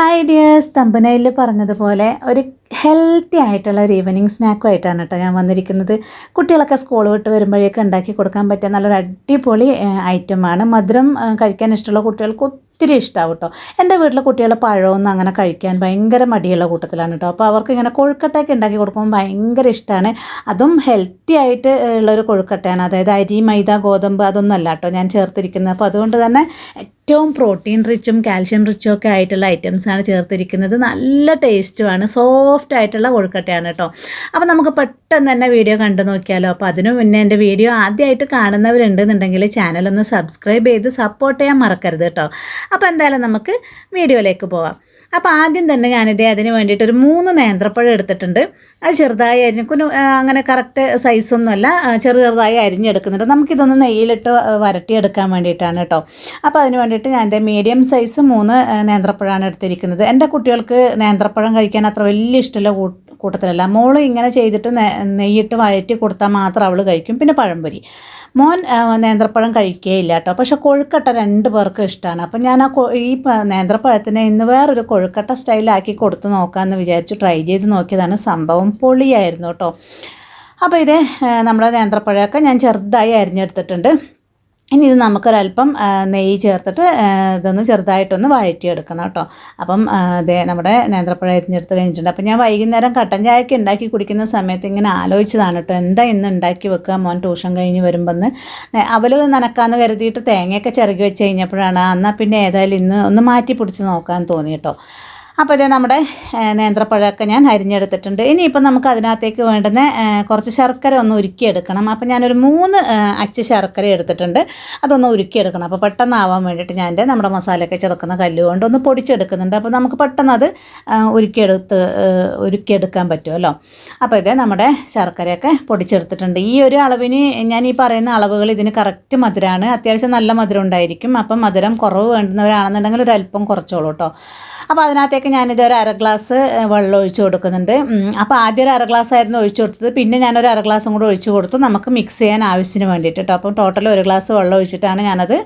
Hi dears തമ്പനയിൽ പറഞ്ഞതുപോലെ ഒരു healthy ആയിട്ടുള്ള ഒരു ഈവനിങ് സ്നാക്കുമായിട്ടാണ് കേട്ടോ ഞാൻ വന്നിരിക്കുന്നത്. കുട്ടികളൊക്കെ സ്കൂൾ വിട്ട് വരുമ്പോഴേക്ക് ഉണ്ടാക്കി കൊടുക്കാൻ പറ്റിയ നല്ലൊരു അടിപൊളി ഐറ്റമാണ് മധുരം കഴിക്കാൻ ഇഷ്ടമുള്ള കുട്ടികൾക്ക് ഒത്തിരി ഇഷ്ടമാവും കേട്ടോ എന്റെ വീട്ടിലെ കുട്ടികളെ പഴമൊന്നും അങ്ങനെ കഴിക്കാൻ ഭയങ്കര മടിയുള്ള കൂട്ടത്തിലാണ് കേട്ടോ അപ്പോൾ അവർക്ക് ഇങ്ങനെ കൊഴുക്കട്ടയൊക്കെ ഉണ്ടാക്കി കൊടുക്കുമ്പോൾ ഭയങ്കര ഇഷ്ടമാണ് അതും ഹെൽത്തി ആയിട്ട് ഉള്ളൊരു കൊഴുക്കട്ടയാണ്. അതായത് അരി മൈദ ഗോതമ്പ് അതൊന്നും അല്ല കേട്ടോ ഞാൻ ചേർത്തിരിക്കുന്നത്. അപ്പോൾ അതുകൊണ്ട് തന്നെ ഏറ്റവും പ്രോട്ടീൻ റിച്ചും കാൽഷ്യം റിച്ചും ഒക്കെ ആയിട്ടുള്ള ഐറ്റംസാണ് ചേർത്തിരിക്കുന്നത്. നല്ല ടേസ്റ്റുമാണ് സോഫ്റ്റ് ആയിട്ടുള്ള കൊഴുക്കട്ടയാണ് കേട്ടോ. അപ്പോൾ നമുക്ക് പെട്ടെന്ന് തന്നെ വീഡിയോ കണ്ടു നോക്കിയാലോ. അപ്പോൾ അതിനു മുന്നേ എന്റെ വീഡിയോ ആദ്യമായിട്ട് കാണുന്നവരുണ്ടെന്നുണ്ടെങ്കിൽ ചാനലൊന്ന് സബ്സ്ക്രൈബ് ചെയ്ത് സപ്പോർട്ട് ചെയ്യാൻ മറക്കരുത് കേട്ടോ. അപ്പോൾ എന്തായാലും നമുക്ക് വീഡിയോയിലേക്ക് പോവാം. അപ്പോൾ ആദ്യം തന്നെ ഞാനിത് അതിന് വേണ്ടിയിട്ട് ഒരു മൂന്ന് നേന്ത്രപ്പഴം എടുത്തിട്ടുണ്ട്. അത് ചെറുതായി അരിഞ്ഞ് അങ്ങനെ കറക്റ്റ് സൈസൊന്നുമല്ല ചെറു ചെറുതായി അരിഞ്ഞെടുക്കുന്നുണ്ട്. നമുക്കിതൊന്ന് നെയ്യിലിട്ട് വരട്ടിയെടുക്കാൻ വേണ്ടിയിട്ടാണ് കേട്ടോ. അപ്പോൾ അതിന് വേണ്ടിയിട്ട് ഞാൻ എന്റെ മീഡിയം സൈസ് മൂന്ന് നേന്ത്രപ്പഴമാണ് എടുത്തിരിക്കുന്നത്. എന്റെ കുട്ടികൾക്ക് നേന്ത്രപ്പഴം കഴിക്കാൻ അത്ര വലിയ ഇഷ്ടമുള്ള കൂട്ടത്തിലല്ല. മോൾ ഇങ്ങനെ ചെയ്തിട്ട് നെയ്യിട്ട് വഴറ്റി കൊടുത്താൽ മാത്രം അവൾ കഴിക്കും. പിന്നെ പഴംപൊരി. മോൻ നേന്ത്രപ്പഴം കഴിക്കുകയില്ല കേട്ടോ പക്ഷെ കൊഴുക്കട്ട രണ്ട് പേർക്കും ഇഷ്ടമാണ് അപ്പം ഞാൻ ആ ഈ നേന്ത്രപ്പഴത്തിനെ ഇന്ന് വേറൊരു കൊഴുക്കട്ട സ്റ്റൈലാക്കി കൊടുത്ത് നോക്കാമെന്ന് വിചാരിച്ചു ട്രൈ ചെയ്ത് നോക്കിയതാണ് സംഭവം പൊളിയായിരുന്നു കേട്ടോ അപ്പോൾ ഇത് നമ്മുടെ നേന്ത്രപ്പഴമൊക്കെ ഞാൻ ചെറുതായി അരിഞ്ഞെടുത്തിട്ടുണ്ട്. ഇനി ഇത് നമുക്കൊരല്പം നെയ്യ് ചേർത്തിട്ട് ഇതൊന്ന് ചെറുതായിട്ടൊന്ന് വഴറ്റിയെടുക്കണം കേട്ടോ. അപ്പം അതേ നമ്മുടെ നേന്ത്രപ്പഴം അരിഞ്ഞെടുത്ത് കഴിഞ്ഞിട്ടുണ്ട്. അപ്പം ഞാൻ വൈകുന്നേരം കട്ടൻ ചായയൊക്കെ ഉണ്ടാക്കി കുടിക്കുന്ന സമയത്ത് ഇങ്ങനെ ആലോചിച്ചതാണ് കേട്ടോ. എന്താ ഇന്ന് ഉണ്ടാക്കി വെക്കുക? മോൻ ട്യൂഷൻ കഴിഞ്ഞ് വരുമ്പോൾ അവൽ നനക്കാന്ന് കരുതിയിട്ട് തേങ്ങയൊക്കെ ചിറകി വെച്ച് കഴിഞ്ഞപ്പോഴാണ് എന്നാൽ പിന്നെ ഏതായാലും ഇന്ന് ഒന്ന് മാറ്റി പിടിച്ച് നോക്കാൻ തോന്നി കേട്ടോ. അപ്പോൾ ഇതേ നമ്മുടെ നേന്ത്രപ്പഴമൊക്കെ ഞാൻ അരിഞ്ഞെടുത്തിട്ടുണ്ട്. ഇനിയിപ്പോൾ നമുക്ക് അതിനകത്തേക്ക് വേണ്ടുന്ന കുറച്ച് ശർക്കര ഒന്ന് ഉരുക്കിയെടുക്കണം. അപ്പോൾ ഞാനൊരു മൂന്ന് അച്ച് ശർക്കര എടുത്തിട്ടുണ്ട്. അതൊന്ന് ഉരുക്കിയെടുക്കണം. അപ്പോൾ പെട്ടെന്നാവാൻ വേണ്ടിയിട്ട് ഞാൻ എന്റെ നമ്മുടെ മസാലയൊക്കെ ചേർക്കുന്ന കല്ലുകൊണ്ട് ഒന്ന് പൊടിച്ചെടുക്കുന്നുണ്ട്. അപ്പോൾ നമുക്ക് പെട്ടെന്ന് അത് ഉരുക്കിയെടുത്ത് ഉരുക്കിയെടുക്കാൻ പറ്റുമല്ലോ അപ്പോൾ ഇതേ നമ്മുടെ ശർക്കരയൊക്കെ പൊടിച്ചെടുത്തിട്ടുണ്ട്. ഈ ഒരു അളവിന് ഞാൻ ഈ പറയുന്ന അളവുകൾ ഇതിന് കറക്റ്റ് മധുരമാണ് അത്യാവശ്യം നല്ല മധുരം ഉണ്ടായിരിക്കും. അപ്പം മധുരം കുറവ് വേണ്ടുന്നവരാണെന്നുണ്ടെങ്കിൽ ഒരു അല്പം കുറച്ചോളൂ കേട്ടോ. അപ്പോൾ അതിനകത്തേക്ക് ഞാനിത് ഒരു അര ഗ്ലാസ് വെള്ളം ഒഴിച്ച് കൊടുക്കുന്നുണ്ട്. അപ്പോൾ ആദ്യം ഒരു അര ഗ്ലാസ് ആയിരുന്നു ഒഴിച്ച് കൊടുത്തത്. പിന്നെ ഞാനൊരു അര ഗ്ലാസും കൂടെ ഒഴിച്ച് കൊടുത്തു. നമുക്ക് മിക്സ് ചെയ്യാൻ ആവശ്യത്തിന് വേണ്ടിയിട്ട് കേട്ടോ അപ്പം ടോട്ടൽ ഒരു ഗ്ലാസ് വെള്ളം ഒഴിച്ചിട്ടാണ് ഞാനത്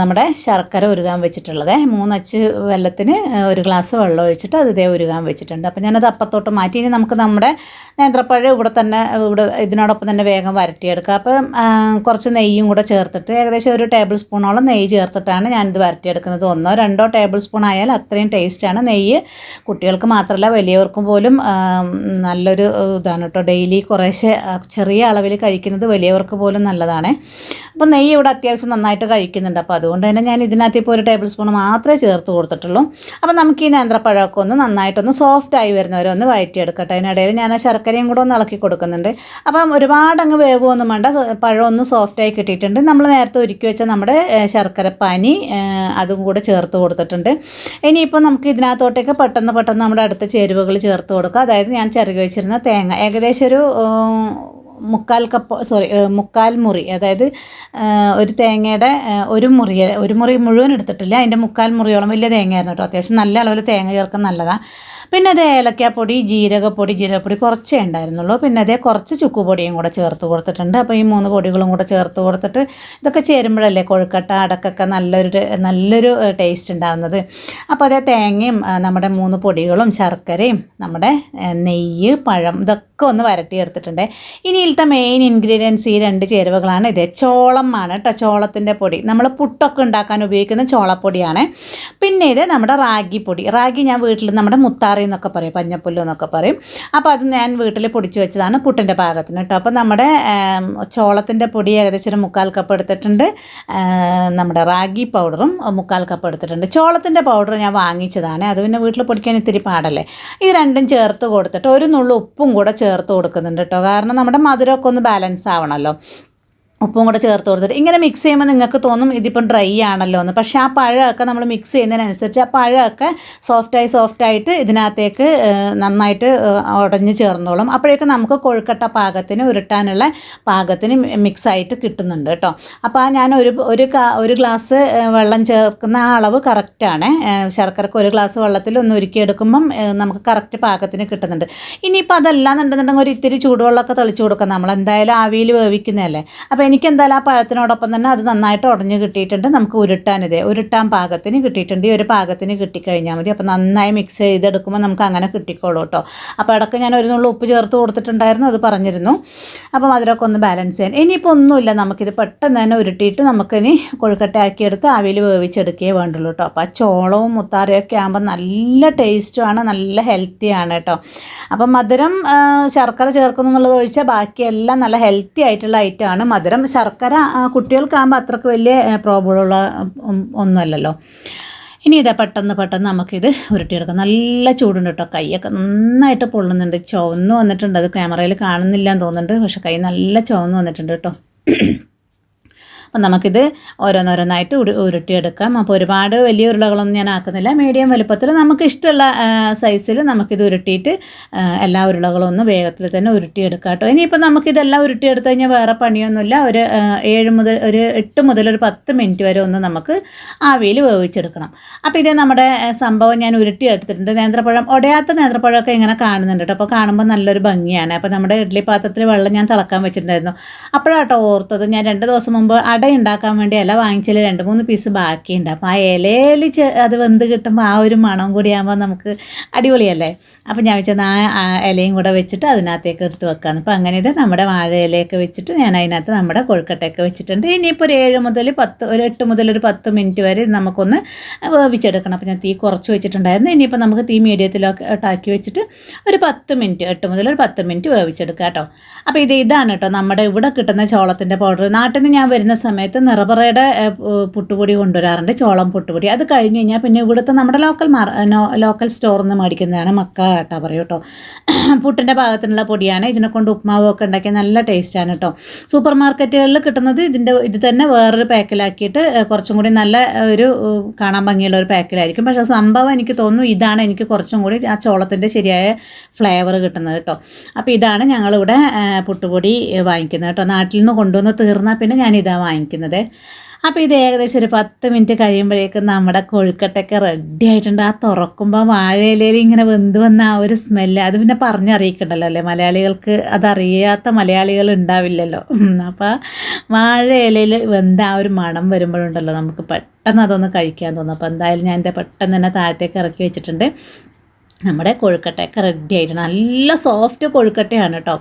നമ്മുടെ ശർക്കര ഉരുകാൻ വെച്ചിട്ടുള്ളത്. മൂന്നച്ച് വെള്ളത്തിന് ഒരു ഗ്ലാസ് വെള്ളം ഒഴിച്ചിട്ട് അത് ഇതേ ഉരുകാൻ വെച്ചിട്ടുണ്ട്. അപ്പോൾ ഞാനത് അപ്പത്തോട്ട് മാറ്റി. ഇനി നമുക്ക് നമ്മുടെ നേന്ത്രപ്പഴം ഇവിടെ തന്നെ ഇവിടെ ഇതിനോടൊപ്പം തന്നെ വേഗം വരട്ടിയെടുക്കുക അപ്പം കുറച്ച് നെയ്യും കൂടെ ചേർത്തിട്ട് ഏകദേശം ഒരു ടേബിൾ സ്പൂണോളം നെയ്യ് ചേർത്തിട്ടാണ് ഞാനിത് വരട്ടിയെടുക്കുന്നത്. ഒന്നോ രണ്ടോ ടേബിൾ സ്പൂൺ ആയാൽ അത്രയും ടേസ്റ്റാണ് നെയ്യ് കുട്ടികൾക്ക് മാത്രമല്ല വലിയവർക്കും പോലും നല്ലൊരു ഇതാണ് കേട്ടോ ഡെയിലി കുറേശ്ശെ ചെറിയ അളവിൽ കഴിക്കുന്നത് വലിയവർക്ക് പോലും നല്ലതാണ്. അപ്പോൾ നെയ്യ് ഇവിടെ അത്യാവശ്യം നന്നായിട്ട് കഴിക്കുന്നുണ്ട്. അപ്പോൾ അതുകൊണ്ട് തന്നെ ഞാൻ ഇതിനകത്ത് ഇപ്പോൾ ഒരു ടേബിൾ സ്പൂൺ മാത്രമേ ചേർത്ത് കൊടുത്തിട്ടുള്ളൂ. അപ്പോൾ നമുക്ക് ഈ നേന്ത്രപ്പഴമൊക്കെ ഒന്ന് നന്നായിട്ടൊന്ന് സോഫ്റ്റ് ആയി വരുന്നവരെ ഒന്ന് വഴറ്റിയെടുക്കട്ടെ അതിനിടയിൽ ഞാൻ ആ ശർക്കരയും കൂടെ ഒന്ന് ഇളക്കി കൊടുക്കുന്നുണ്ട്. അപ്പം ഒരുപാട് അങ്ങ് വേവൊന്നും വേണ്ട. പഴം ഒന്ന് സോഫ്റ്റായി കിട്ടിയിട്ടുണ്ട്. നമ്മൾ നേരത്തെ ഒരുക്കി വെച്ച നമ്മുടെ ശർക്കര പനി അതും കൂടെ ചേർത്ത് കൊടുത്തിട്ടുണ്ട്. ഇനിയിപ്പോൾ നമുക്ക് ഇതിനകത്തോട്ടേക്ക് പെട്ടെന്ന് പെട്ടെന്ന് നമ്മുടെ അടുത്ത ചേരുവകൾ ചേർത്ത് കൊടുക്കുക അതായത് ഞാൻ ചെറുകി വെച്ചിരുന്ന തേങ്ങ. ഏകദേശം ഒരു മുക്കാൽ കപ്പ് സോറി മുക്കാൽ മുറി അതായത് ഒരു തേങ്ങയുടെ ഒരു മുറി ഒരു മുറി മുഴുവൻ എടുത്തിട്ടില്ല. അതിന്റെ മുക്കാൽ മുറിയോളം വലിയ തേങ്ങയായിരുന്നു കേട്ടോ. അത്യാവശ്യം നല്ല അളവിൽ തേങ്ങ ചേർക്കാൻ നല്ലതാണ് പിന്നെ അത് ഏലക്കാപ്പൊടി ജീരകപ്പൊടി ജീരകപ്പൊടി കുറച്ചേ ഉണ്ടായിരുന്നുള്ളൂ. പിന്നെ അതേ കുറച്ച് ചുക്കുപൊടിയും കൂടെ ചേർത്ത് കൊടുത്തിട്ടുണ്ട്. അപ്പോൾ ഈ മൂന്ന് പൊടികളും കൂടെ ചേർത്ത് കൊടുത്തിട്ട് ഇതൊക്കെ ചേരുമ്പോഴല്ലേ കൊഴുക്കട്ട അടക്കൊക്കെ നല്ലൊരു നല്ലൊരു ടേസ്റ്റ് ഉണ്ടാകുന്നത് അപ്പോൾ അതേ തേങ്ങയും നമ്മുടെ മൂന്ന് പൊടികളും ശർക്കരയും നമ്മുടെ നെയ്യ് പഴം ഇതൊക്കെ ഒന്ന് വരട്ടിയെടുത്തിട്ടുണ്ട്. ഇനി ഇതിലത്തെ മെയിൻ ഇൻഗ്രീഡിയൻസ് ഈ രണ്ട് ചേരുവകളാണ് ഇത്. ചോളമാണ് കേട്ടോ ചോളത്തിന്റെ പൊടി. നമ്മൾ പുട്ടൊക്കെ ഉണ്ടാക്കാൻ ഉപയോഗിക്കുന്ന ചോളപ്പൊടിയാണ്. പിന്നെ ഇത് നമ്മുടെ റാഗി പൊടി. റാഗി ഞാൻ വീട്ടിൽ നമ്മുടെ മുത്താറി എന്നൊക്കെ പറയും പഞ്ഞപ്പുല്ല് എന്നൊക്കെ പറയും. അപ്പോൾ അത് ഞാൻ വീട്ടിൽ പൊടിച്ച് വെച്ചതാണ് പുട്ടിന്റെ പാകത്തിന് കേട്ടോ അപ്പോൾ നമ്മുടെ ചോളത്തിന്റെ പൊടി ഏകദേശം ഒരു മുക്കാൽ കപ്പ് എടുത്തിട്ടുണ്ട്. നമ്മുടെ റാഗി പൗഡറും മുക്കാൽ കപ്പ് എടുത്തിട്ടുണ്ട്. ചോളത്തിന്റെ പൗഡർ ഞാൻ വാങ്ങിച്ചതാണ്. അത് പിന്നെ വീട്ടിൽ പൊടിക്കാൻ ഇത്തിരി പാടല്ലേ. ഇത് രണ്ടും ചേർത്ത് കൊടുത്തിട്ട് ഒരു നുള്ളു ഉപ്പും കൂടെ ചേർത്ത് കൊടുക്കുന്നുണ്ട് കേട്ടോ കാരണം നമ്മുടെ മധുരമൊക്കെ ഒന്ന് ബാലൻസ് ആവണമല്ലോ ഉപ്പും കൂടെ ചേർത്ത് കൊടുത്തിട്ട്. ഇങ്ങനെ മിക്സ് ചെയ്യുമ്പോൾ നിങ്ങൾക്ക് തോന്നും ഇതിപ്പം ഡ്രൈ ആണല്ലോ എന്ന്. പക്ഷേ ആ പഴമൊക്കെ നമ്മൾ മിക്സ് ചെയ്യുന്നതിനനുസരിച്ച് ആ പഴമൊക്കെ സോഫ്റ്റായി സോഫ്റ്റായിട്ട് ഇതിനകത്തേക്ക് നന്നായിട്ട് ഉടഞ്ഞ് ചേർന്നോളും. അപ്പോഴേക്കും നമുക്ക് കൊഴുക്കട്ട പാകത്തിന് ഉരുട്ടാനുള്ള പാകത്തിന് മിക്സ് ആയിട്ട് കിട്ടുന്നുണ്ട് കേട്ടോ. അപ്പോൾ ഞാൻ ഒരു ഒരു ഒരു ഗ്ലാസ് വെള്ളം ചേർക്കുന്ന ആ അളവ് കറക്റ്റാണ് ശർക്കരക്ക് ഒരു ഗ്ലാസ് വെള്ളത്തിൽ ഒന്ന് ഉരുക്കിയെടുക്കുമ്പം നമുക്ക് കറക്റ്റ് പാകത്തിന് കിട്ടുന്നുണ്ട്. ഇനിയിപ്പോൾ അതല്ലാന്നുണ്ടെന്നുണ്ടെങ്കിൽ ഒരു ഇത്തിരി ചൂടുവെള്ളമൊക്കെ തളിച്ചു കൊടുക്കാം. നമ്മൾ എന്തായാലും ആവിയിൽ വേവിക്കുന്നതല്ലേ. അപ്പോൾ എനിക്ക് എന്തായാലും ആ പഴത്തിനോടൊപ്പം തന്നെ അത് നന്നായിട്ട് ഉടഞ്ഞ് കിട്ടിയിട്ടുണ്ട്. നമുക്ക് ഉരുട്ടാനിത് ഉരുട്ടാൻ പാകത്തിന് കിട്ടിയിട്ടുണ്ട്. ഈ ഒരു പാകത്തിന് കിട്ടിക്കഴിഞ്ഞാൽ മതി. അപ്പോൾ നന്നായി മിക്സ് ചെയ്തെടുക്കുമ്പോൾ നമുക്ക് അങ്ങനെ കിട്ടിക്കോളൂ കേട്ടോ അപ്പോൾ ഇടയ്ക്ക് ഞാൻ ഒരു നുള്ളു ഉപ്പ് ചേർത്ത് കൊടുത്തിട്ടുണ്ടായിരുന്നു അത് പറഞ്ഞിരുന്നു. അപ്പം അതിലൊക്കെ ഒന്ന് ബാലൻസ് ചെയ്യാൻ. ഇനിയിപ്പോൾ ഒന്നുമില്ല. നമുക്കിത് പെട്ടെന്ന് തന്നെ ഉരുട്ടിയിട്ട് നമുക്കിനി കൊഴുക്കട്ടയാക്കിയെടുത്ത് ആവിയിൽ വേവിച്ചെടുക്കുകയേ വേണ്ടുള്ളൂ കേട്ടോ അപ്പോൾ ആ ചോളവും മുത്താറയൊക്കെ ആകുമ്പോൾ നല്ല ടേസ്റ്റുമാണ് നല്ല ഹെൽത്തിയാണ് കേട്ടോ അപ്പം മധുരം ശർക്കര ചേർക്കുന്നു എന്നുള്ളത് ഒഴിച്ചാൽ ബാക്കിയെല്ലാം നല്ല ഹെൽത്തി ആയിട്ടുള്ള ഐറ്റമാണ് മധുരം. ശർക്കര ആ, കുട്ടികൾക്കാകുമ്പോൾ അത്രയ്ക്ക് വലിയ പ്രോബ്ലമുള്ള ഒന്നുമല്ലല്ലോ. ഇനി ഇതാ പെട്ടെന്ന് പെട്ടെന്ന് നമുക്കിത് ഉരുട്ടിയെടുക്കാം. നല്ല ചൂടുണ്ട് കേട്ടോ. കൈയൊക്കെ നന്നായിട്ട് പൊള്ളുന്നുണ്ട്. ചുവന്ന് വന്നിട്ടുണ്ട്. അത് ക്യാമറയിൽ കാണുന്നില്ല എന്ന് തോന്നുന്നുണ്ട്. പക്ഷെ കൈ നല്ല ചുവന്ന് വന്നിട്ടുണ്ട് കേട്ടോ. അപ്പം നമുക്കിത് ഓരോന്നോരോന്നായിട്ട് ഉരു ഉരുട്ടിയെടുക്കാം. അപ്പോൾ ഒരുപാട് വലിയ ഉരുളകളൊന്നും ഞാൻ ആക്കുന്നില്ല. മീഡിയം വലുപ്പത്തിൽ നമുക്ക് ഇഷ്ടമുള്ള സൈസിൽ നമുക്കിത് ഉരുട്ടിയിട്ട് ആ, എല്ലാ ഉരുളകളും ഒന്ന് വേഗത്തിൽ തന്നെ ഉരുട്ടിയെടുക്കാം കേട്ടോ. ഇനിയിപ്പോൾ നമുക്കിതെല്ലാം ഉരുട്ടിയെടുത്ത് കഴിഞ്ഞാൽ വേറെ പണിയൊന്നുമില്ല. ഒരു ആ, ഏഴ് മുതൽ ഒരു എട്ട് മുതൽ ഒരു പത്ത് മിനിറ്റ് വരെ ഒന്ന് നമുക്ക് ആവിയിൽ വേവിച്ചെടുക്കണം. അപ്പോൾ ഇത് നമ്മുടെ സംഭവം ഞാൻ ഉരുട്ടിയെടുത്തിട്ടുണ്ട്. നേന്ത്രപ്പഴം ഒടയാത്ത നേന്ത്രപ്പഴമൊക്കെ ഇങ്ങനെ കാണുന്നുണ്ട് കേട്ടോ. അപ്പോൾ കാണുമ്പോൾ നല്ലൊരു ഭംഗിയാണ്. അപ്പോൾ നമ്മുടെ ഇഡ്ഡലി പാത്രത്തിൽ വെള്ളം ഞാൻ തിളക്കാൻ വെച്ചിട്ടുണ്ടായിരുന്നു. അപ്പോഴാട്ടോ ഓർത്തത്. ഞാൻ രണ്ട് ദിവസം മുമ്പ് അട ഉണ്ടാക്കാൻ വേണ്ടി ഇല വാങ്ങിച്ചാൽ രണ്ട് മൂന്ന് പീസ് ബാക്കിയുണ്ട്. അപ്പോൾ ആ ഇലയിൽ അത് വെന്ത് കിട്ടുമ്പോൾ ആ ഒരു മണം കൂടി ആകുമ്പോൾ നമുക്ക് അടിപൊളിയല്ലേ? അപ്പോൾ ഞാൻ വെച്ചാൽ ആ ഇലയും കൂടെ വെച്ചിട്ട് അതിനകത്തേക്ക് എടുത്ത് വെക്കാമെന്ന് അപ്പോൾ അങ്ങനെ ഇത് നമ്മുടെ വാഴ ഇലയൊക്കെ വെച്ചിട്ട് ഞാൻ അതിനകത്ത് നമ്മുടെ കൊഴുക്കട്ടയൊക്കെ വെച്ചിട്ടുണ്ട്. ഇനിയിപ്പോൾ ഒരു ഏഴ് മുതൽ പത്ത് ഒരു എട്ട് മുതൽ ഒരു പത്ത് മിനിറ്റ് വരെ നമുക്കൊന്ന് വേവിച്ചെടുക്കണം. അപ്പോൾ ഞാൻ തീ കുറച്ച് വെച്ചിട്ടുണ്ടായിരുന്നു. ഇനിയിപ്പോൾ നമുക്ക് തീ മീഡിയത്തിലൊക്കെ ഇട്ടാക്കി വെച്ചിട്ട് ഒരു പത്ത് മിനിറ്റ് എട്ട് മുതൽ ഒരു പത്ത് മിനിറ്റ് വേവിച്ചെടുക്കുക കേട്ടോ. അപ്പോൾ ഇത് ഇതാണ് കേട്ടോ നമ്മുടെ ഇവിടെ കിട്ടുന്ന ചോളത്തിന്റെ പൗഡർ നാട്ടിൽ നിന്ന് ഞാൻ വരുന്ന സമയത്ത് നിറപറയുടെ പുട്ടുപൊടി കൊണ്ടുവരാറുണ്ട് ചോളം പുട്ടുപൊടി. അത് കഴിഞ്ഞ് കഴിഞ്ഞാൽ പിന്നെ ഇവിടുത്തെ നമ്മുടെ ലോക്കൽ മാർ ലോക്കൽ സ്റ്റോറിൽ നിന്ന് മേടിക്കുന്നതാണ് മക്ക കേട്ടോ പറയൂ കേട്ടോ പുട്ടിന്റെ ഭാഗത്തിനുള്ള പൊടിയാണ്. ഇതിനെ കൊണ്ട് ഉപ്മാവൊക്കെ ഉണ്ടാക്കിയ നല്ല ടേസ്റ്റാണ് കേട്ടോ സൂപ്പർ മാർക്കറ്റുകളിൽ കിട്ടുന്നത് ഇതിന്റെ ഇത് തന്നെ വേറൊരു പാക്കിലാക്കിയിട്ട് കുറച്ചും കൂടി നല്ല ഒരു കാണാൻ ഭംഗിയുള്ള ഒരു പാക്കിലായിരിക്കും. പക്ഷേ സംഭവം എനിക്ക് തോന്നുന്നു ഇതാണ് എനിക്ക് കുറച്ചും കൂടി ആ ചോളത്തിന്റെ ശരിയായ ഫ്ലേവർ കിട്ടുന്നത് കേട്ടോ അപ്പോൾ ഇതാണ് ഞങ്ങളിവിടെ പുട്ടുപൊടി വാങ്ങിക്കുന്നത് കേട്ടോ നാട്ടിൽ നിന്ന് കൊണ്ടുവന്ന് തീർന്നാൽ പിന്നെ ഞാൻ ഇതാ വാങ്ങിക്കുന്നത്. അപ്പോൾ ഇത് ഏകദേശം ഒരു പത്ത് മിനിറ്റ് കഴിയുമ്പോഴേക്കും നമ്മുടെ കൊഴുക്കട്ടൊക്കെ റെഡി ആയിട്ടുണ്ട്. ആ തുറക്കുമ്പോൾ വാഴയിലയിൽ ഇങ്ങനെ വെന്ത് വന്ന ആ ഒരു സ്മെല്ല് അത് പിന്നെ പറഞ്ഞറിയിക്കണ്ടല്ലോ അല്ലേ? മലയാളികൾക്ക് അതറിയാത്ത മലയാളികൾ ഉണ്ടാവില്ലല്ലോ. അപ്പോൾ വാഴയിലയിൽ വെന്ത ആ ഒരു മണം വരുമ്പോഴുണ്ടല്ലോ നമുക്ക് പെട്ടെന്ന് അതൊന്ന് കഴിക്കാൻ തോന്നും. അപ്പോൾ എന്തായാലും ഞാൻ എന്റെ പെട്ടെന്ന് തന്നെ താഴത്തേക്ക് ഇറക്കി വെച്ചിട്ടുണ്ട്. നമ്മുടെ കൊഴുക്കട്ടയൊക്കെ റെഡി ആയിട്ടുണ്ട്. നല്ല സോഫ്റ്റ് കൊഴുക്കട്ടയാണ് കേട്ടോ.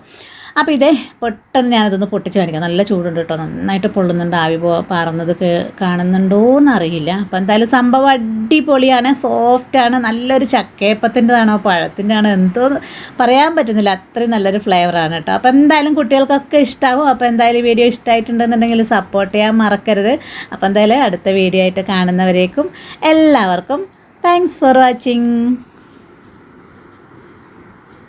അപ്പോൾ ഇതേ പെട്ടെന്ന് ഞാനിതൊന്ന് പൊട്ടിച്ച് കാണിക്കാം. നല്ല ചൂടുണ്ട് കേട്ടോ നന്നായിട്ട് പൊള്ളുന്നുണ്ട്. ആവി പോ പാറുന്നത് കാണുന്നുണ്ടോ എന്നറിയില്ല അപ്പോൾ എന്തായാലും സംഭവം അടിപൊളിയാണ്. സോഫ്റ്റാണ് നല്ലൊരു ചക്കയപ്പത്തിന്റെതാണോ പഴത്തിന്റെ ആണോ എന്തോ പറയാൻ പറ്റുന്നില്ല. അത്രയും നല്ലൊരു ഫ്ലേവറാണ് കേട്ടോ അപ്പോൾ എന്തായാലും കുട്ടികൾക്കൊക്കെ ഇഷ്ടമാവും അപ്പോൾ എന്തായാലും വീഡിയോ ഇഷ്ടമായിട്ടുണ്ടെന്നുണ്ടെങ്കിൽ സപ്പോർട്ട് ചെയ്യാൻ മറക്കരുത്. അപ്പോൾ എന്തായാലും അടുത്ത വീഡിയോ ആയിട്ട് കാണുന്നവരേക്കും എല്ലാവർക്കും താങ്ക്സ് ഫോർ വാച്ചിങ്